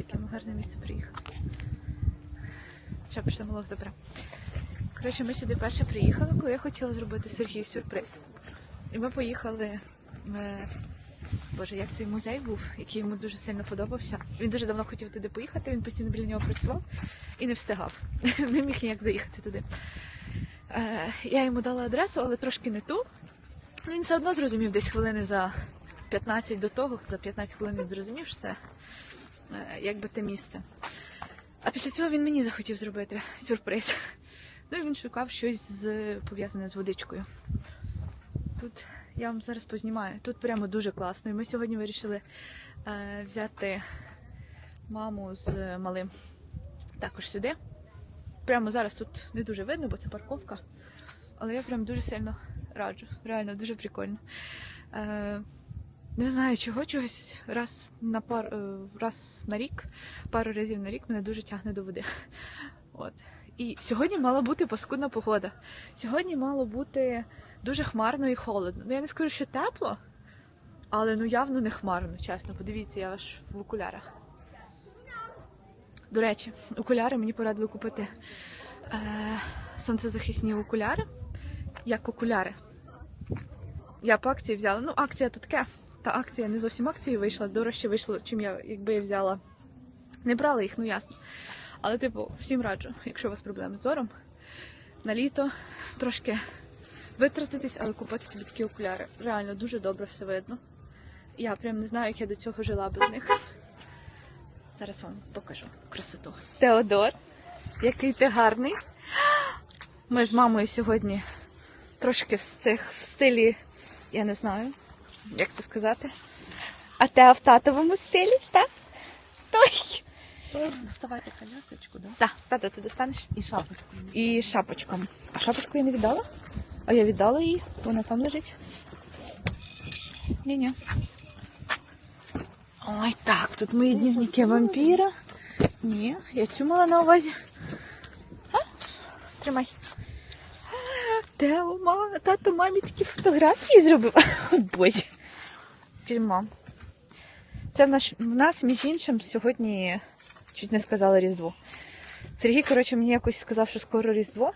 яке ми гарне місце приїхали. Ще пішли заберемо. Коротше, ми сюди перше приїхали, коли я хотіла зробити Сергію сюрприз. І ми поїхали в Боже, як цей музей був, який йому дуже сильно подобався. Він дуже давно хотів туди поїхати, він постійно біля нього працював і не встигав. Не міг ніяк заїхати туди. Е, я йому дала адресу, але трошки не ту. Він все одно зрозумів десь хвилини за 15 до того, за 15 хвилин він зрозумів, що це якби те місце. А після цього він мені захотів зробити сюрприз. Ну і він шукав щось з, пов'язане з водичкою. Тут я вам зараз познімаю. Тут прямо дуже класно. І ми сьогодні вирішили е, взяти маму з малим також сюди. Прямо зараз тут не дуже видно, бо це парковка. Але я прям дуже сильно раджу. Реально дуже прикольно. Е, не знаю чого, чогось раз на пар е, раз на рік, пару разів на рік мене дуже тягне до води. От. І сьогодні мала бути паскудна погода. Сьогодні мало бути дуже хмарно і холодно. Ну я не скажу, що тепло, але ну явно не хмарно, чесно. Подивіться, я аж в окулярах. До речі, окуляри мені порадили купити е, сонцезахисні окуляри, як окуляри. Я по акції взяла. Ну, акція то таке. Та акція не зовсім акції вийшла, дорожче вийшло, чим я, якби я взяла. Не брала їх, ну ясно. Але, типу, всім раджу, якщо у вас проблеми з зором, на літо трошки витратитись, але купити собі такі окуляри. Реально дуже добре все видно. Я прям не знаю, як я до цього жила без них. Зараз вам покажу красоту. Теодор, який ти гарний. Ми з мамою сьогодні трошки в цих в стилі, я не знаю, як це сказати. А те в татовому стилі, так? Той. Доставайте колясочку, да? Так, тато, ти достанеш? І шапочку. І шапочка. А шапочку я не віддала? А я віддала її, вона там лежить. Ні-ні. Ой, так, тут мої дневники вампіра. Ні, я цю мала на увазі. А? Тримай. Тео, мама, тато мамі такі фотографії зробив. О, Боже. Кажу. Це в нас, в нас, між іншим, сьогодні чуть не сказала Різдво. Сергій, коротше, мені якось сказав, що скоро Різдво.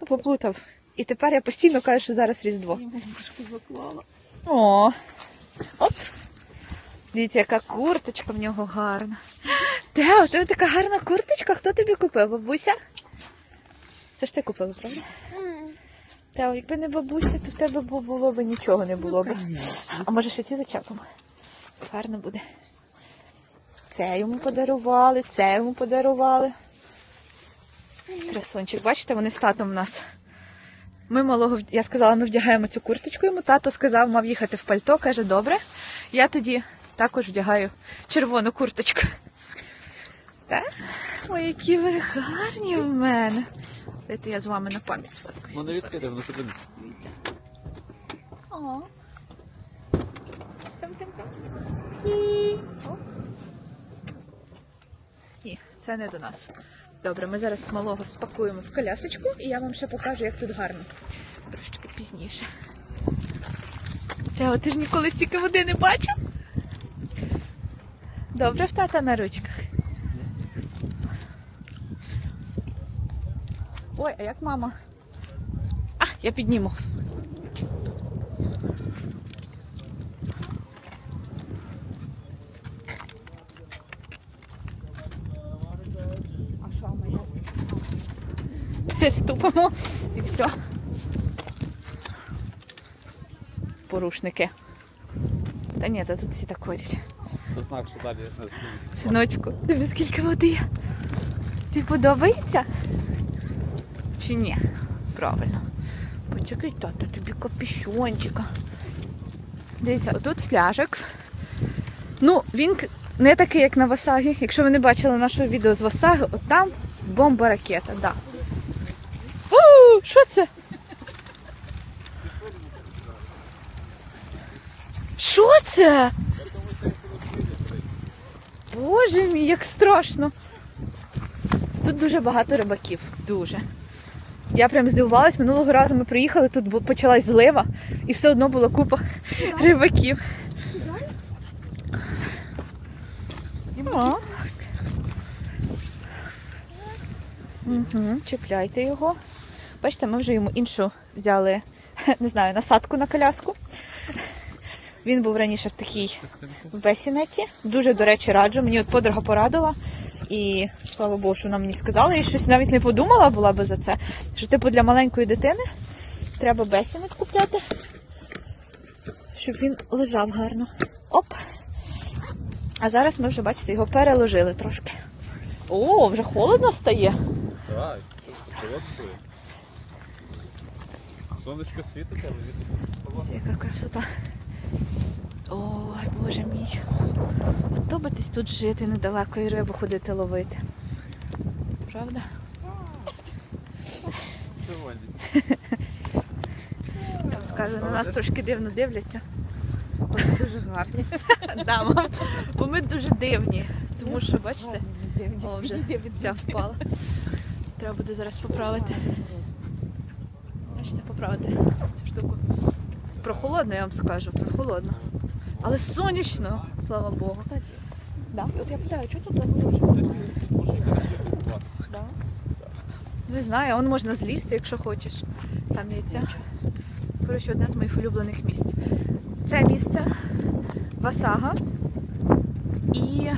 Ну, поплутав. І тепер я постійно кажу, що зараз Різдво. Я заклала. О! Оп! Дивіться, яка курточка в нього гарна. Тео, у тебе така гарна курточка. Хто тобі купив? Бабуся? Це ж ти купила, правда? Тео, якби не бабуся, то в тебе було б нічого не було б. А може ще ці зачепимо? Гарно буде. Це йому подарували, це йому подарували. Красунчик, бачите, вони з татом в нас. Ми малого, я сказала, ми вдягаємо цю курточку йому. Тато сказав, мав їхати в пальто. Каже, добре. Я тоді також вдягаю червону курточку. Так? Ой, які ви гарні в мене. Дайте я з вами на пам'ять сфоткаю. Воно відкиде, воно сюди. О. Цьом, цьом, цьом. О. Ні, це не до нас. Добре, ми зараз малого спакуємо в колясочку, і я вам ще покажу, як тут гарно. Трошки пізніше. Тео, ти ж ніколи стільки води не бачив? Добре в тата на ручках. Ой, а як мама? А, я підніму. А що моя? Переступимо і все. Порушники. Та ні, та тут всі так ходять. Це знак, що далі. Синочку, диви, скільки води. Тобі подобається? Чи ні? Правильно. Почекай, тато, тобі капюшончика. Дивіться, отут пляжик. Ну, він не такий, як на Васагі. Якщо ви не бачили нашого відео з Васаги, от там бомба ракета, да. О, що це? Що це? Боже мій, як страшно. Тут дуже багато рибаків. Дуже. Я прям здивувалась. Минулого разу ми приїхали, тут почалась злива, і все одно була купа рибаків. О. Угу, Чіпляйте його. Бачите, ми вже йому іншу взяли, не знаю, насадку на коляску. Він був раніше в такій бесінеті. Дуже, до речі, раджу. Мені от подруга порадила. І слава Богу, що вона мені сказала, і щось навіть не подумала була би за це. Що типу для маленької дитини треба бесінет купляти, щоб він лежав гарно. Оп. А зараз ми вже, бачите, його переложили трошки. О, вже холодно стає. Давай, холодно. Сонечко світить, але вітер. Яка красота. Ой, боже мій. Десь тут жити недалеко і рибу ходити ловити. Правда? Вам скажу, на нас трошки дивно дивляться. Бо ми дуже гарні. Да. Бо ми дуже дивні. Тому що, бачите, о, вже ця впала. Треба буде зараз поправити. Бачите, поправити цю штуку. Прохолодно, я вам скажу, прохолодно. Але сонячно, слава Богу. Да? От я питаю, що тут загорожено? Да. Не знаю, он можна злізти, якщо хочеш. Там яйця. Коротше, одне з моїх улюблених місць. Це місце Васага і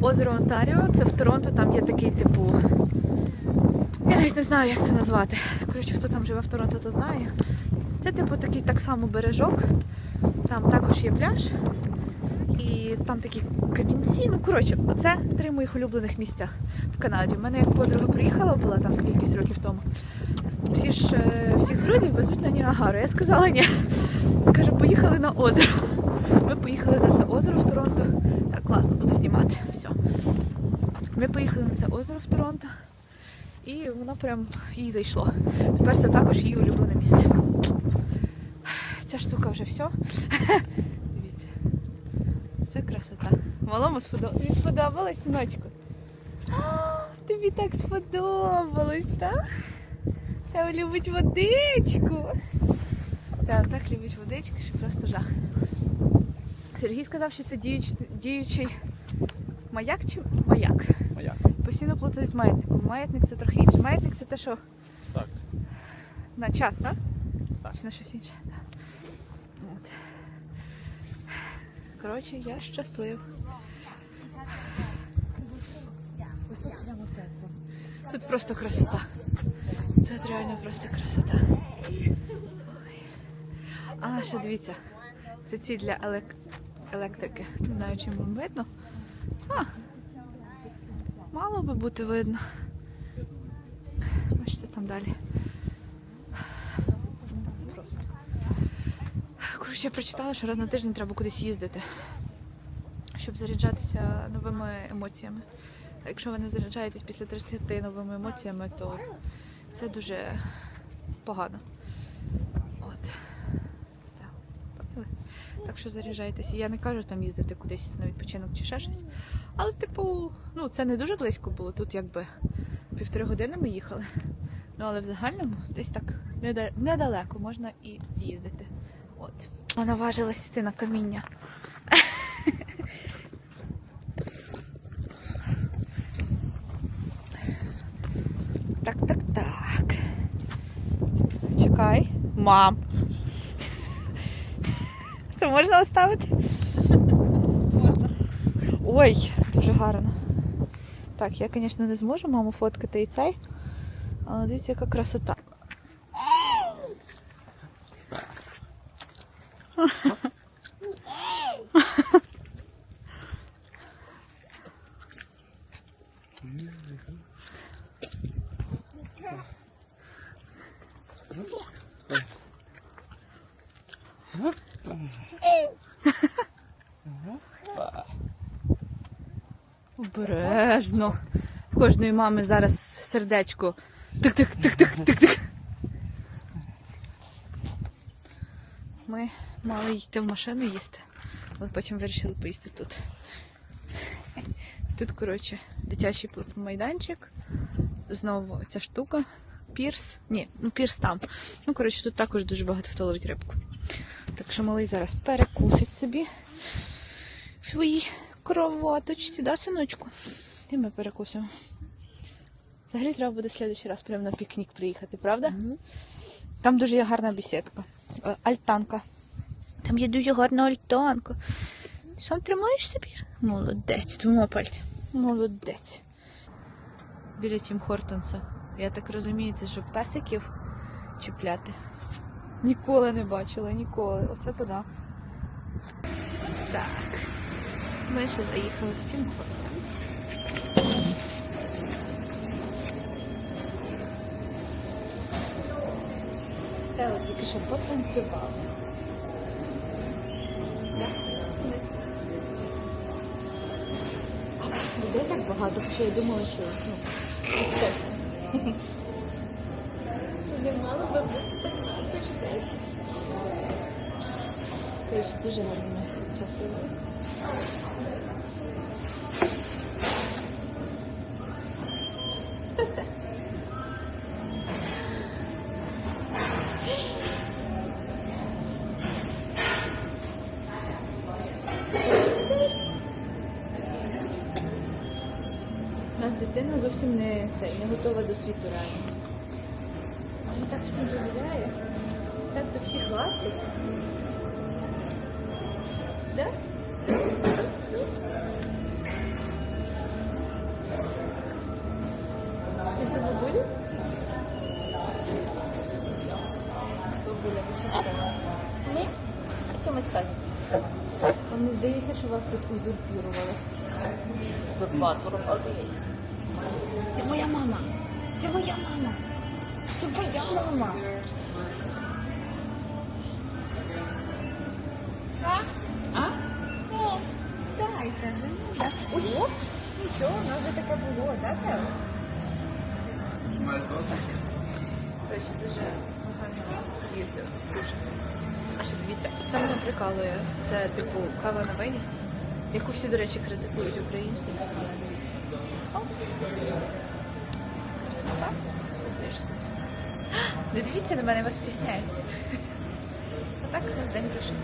озеро Онтаріо. Це в Торонто, там є такий типу. Я навіть не знаю, як це назвати. Коротше, хто там живе в Торонто, то знає. Це типу такий так само бережок. Там також є пляж. І там такі камінці. Ну, коротше, це три моїх улюблених місця в Канаді. У мене як подруга приїхала, була там скількись років тому. Всі ж е, всіх друзів везуть на Ніагару. Я сказала ні. Каже, поїхали на озеро. Ми поїхали на це озеро в Торонто. Так, ладно, буду знімати. Все. Ми поїхали на це озеро в Торонто. І воно прям їй зайшло. Тепер це також її улюблене місце. Ця штука вже все. Дивіться. Це красота. Малому сподобалось. Тобі сподобалось, синочку? Тобі так сподобалось, так? Та любить водичку. Та так любить водичку, що просто жах. Сергій сказав, що це діюч, діючий маяк чи маяк. Моя. Постійно плутають з маятником. Маятник це трохи інше. Маятник це те, що Так. на час, так? Так. Чи на щось інше? Так. От. Коротше, я щаслив. Тут просто красота. Тут реально просто красота. А, ще дивіться. Це ці для елек... електрики. Не знаю, чим вам видно. А, мало би бути видно. Бачите, там далі. Просто. Коротше, я прочитала, що раз на тиждень треба кудись їздити, щоб заряджатися новими емоціями. А якщо ви не заряджаєтесь після 30 новими емоціями, то це дуже погано. От. Так. Так що заряджайтеся. Я не кажу там їздити кудись на відпочинок чи ще щось. Але, типу, ну це не дуже близько було. Тут якби півтори години ми їхали. Ну, але в загальному десь так недалеко можна і з'їздити. От. Вона важилась йти на каміння. Так, так, так. Чекай. Мам. Це можна оставити? Можна. Ой, дуже гарно. Так, я, звісно, не зможу маму фоткати і цей. Але дивіться, яка красота. Обережно. В кожної мами зараз сердечко. Тик-тик-тик-тик-тик-тик. Ми мали йти в машину їсти, але потім вирішили поїсти тут. Тут, коротше, дитячий майданчик. Знову ця штука. Пірс. Ні, ну пірс там. Ну, коротше, тут також дуже багато хто ловить рибку. Так що малий зараз перекусить собі в своїй кровоточці, да, синочку? І ми перекусимо. Взагалі треба буде в следующий раз прямо на пікнік приїхати, правда? Там дуже є гарна бесідка. Е, Альтанка. Там є дуже гарна альтанка. Сам тримаєш собі? Молодець, двома пальцями. Молодець. Біля Тім Хортонса. Я так розумію, це щоб песиків чіпляти. Ніколи не бачила, ніколи. Оце туди. Так. Ми ще заїхали в Тім Хортон. Тео тільки що потанцював. Да? Так багато, я думала, що ну, естественно. Не мала би бути. Короче, дуже гарно часто. Зовсім не, це, не готова до світу реально. Він так всім довіряє, так до всіх ластиться. Да? Ти з? Вам не здається, що вас тут узурпірували? Узурпатор один. Це моя мама. Це моя мама. Це моя мама. А? О, дай, каже. ну, да. Ого, нічого, у нас вже таке було, да, Тео? Коротше, дуже багато їздив. Дуже. А ще дивіться, це мене прикалує. Це типу кава на виніс, яку всі, до речі, критикують українці. Не дивіться на мене, я вас стісняюся. Отак у нас день пройшов.